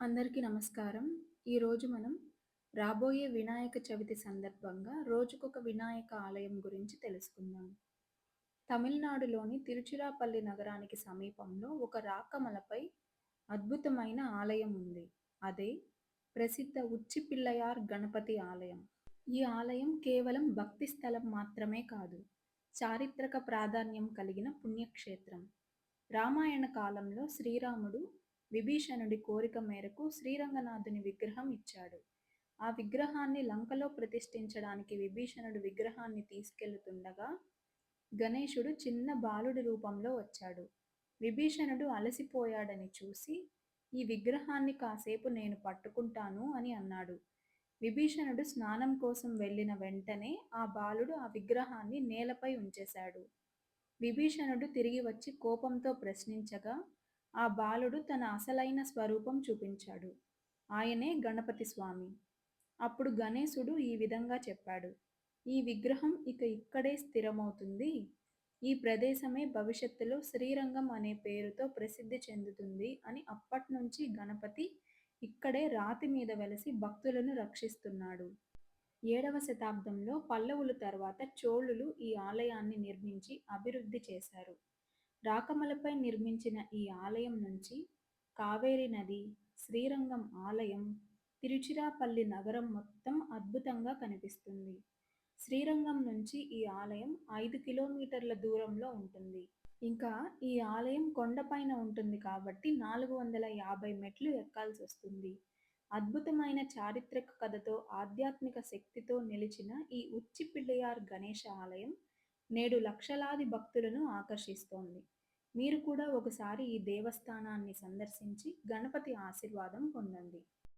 అందరికీ నమస్కారం. ఈరోజు మనం రాబోయే వినాయక చవితి సందర్భంగా రోజుకొక వినాయక ఆలయం గురించి తెలుసుకుందాం. తమిళనాడులోని తిరుచిరాపల్లి నగరానికి సమీపంలో ఒక రాకమలపై అద్భుతమైన ఆలయం ఉంది. అదే ప్రసిద్ధ ఉచ్చి పిల్లయార్ గణపతి ఆలయం. ఈ ఆలయం కేవలం భక్తి స్థలం మాత్రమే కాదు, చారిత్రక ప్రాధాన్యం కలిగిన పుణ్యక్షేత్రం. రామాయణ కాలంలో శ్రీరాముడు విభీషణుడి కోరిక మేరకు శ్రీరంగనాథుని విగ్రహం ఇచ్చాడు. ఆ విగ్రహాన్ని లంకలో ప్రతిష్ఠించడానికి విభీషణుడు విగ్రహాన్ని తీసుకెళ్తుండగా గణేశుడు చిన్న బాలుడి రూపంలో వచ్చాడు. విభీషణుడు అలసిపోయాడని చూసి ఈ విగ్రహాన్ని కాసేపు నేను పట్టుకుంటాను అని అన్నాడు. విభీషణుడు స్నానం కోసం వెళ్ళిన వెంటనే ఆ బాలుడు ఆ విగ్రహాన్ని నేలపై ఉంచేశాడు. విభీషణుడు తిరిగి వచ్చి కోపంతో ప్రశ్నించగా ఆ బాలుడు తన అసలైన స్వరూపం చూపించాడు. ఆయనే గణపతి స్వామి. అప్పుడు గణేశుడు ఈ విధంగా చెప్పాడు. ఈ విగ్రహం ఇక ఇక్కడే స్థిరమవుతుంది. ఈ ప్రదేశమే భవిష్యత్తులో శ్రీరంగం అనే పేరుతో ప్రసిద్ధి చెందుతుంది అని అప్పట్నుంచి గణపతి ఇక్కడే రాతి మీద వెలసి భక్తులను రక్షిస్తున్నాడు. ఏడవ శతాబ్దంలో పల్లవులు తర్వాత చోళులు ఈ ఆలయాన్ని నిర్మించి అభివృద్ధి చేశారు. రాకమలపై నిర్మించిన ఈ ఆలయం నుంచి కావేరి నది, శ్రీరంగం ఆలయం, తిరుచిరాపల్లి నగరం మొత్తం అద్భుతంగా కనిపిస్తుంది. శ్రీరంగం నుంచి ఈ ఆలయం ఐదు కిలోమీటర్ల దూరంలో ఉంటుంది. ఇంకా ఈ ఆలయం కొండపైన ఉంటుంది కాబట్టి నాలుగు వందల యాభై మెట్లు ఎక్కాల్సి వస్తుంది అద్భుతమైన చారిత్రక కథతో, ఆధ్యాత్మిక శక్తితో నిలిచిన ఈ ఉచ్చిపిళ్ళయార్ గణేష ఆలయం నేడు లక్షలాది భక్తులను ఆకర్షిస్తోంది. మీరు కూడా ఒకసారి ఈ దేవస్థానాన్ని సందర్శించి గణపతి ఆశీర్వాదం పొందండి.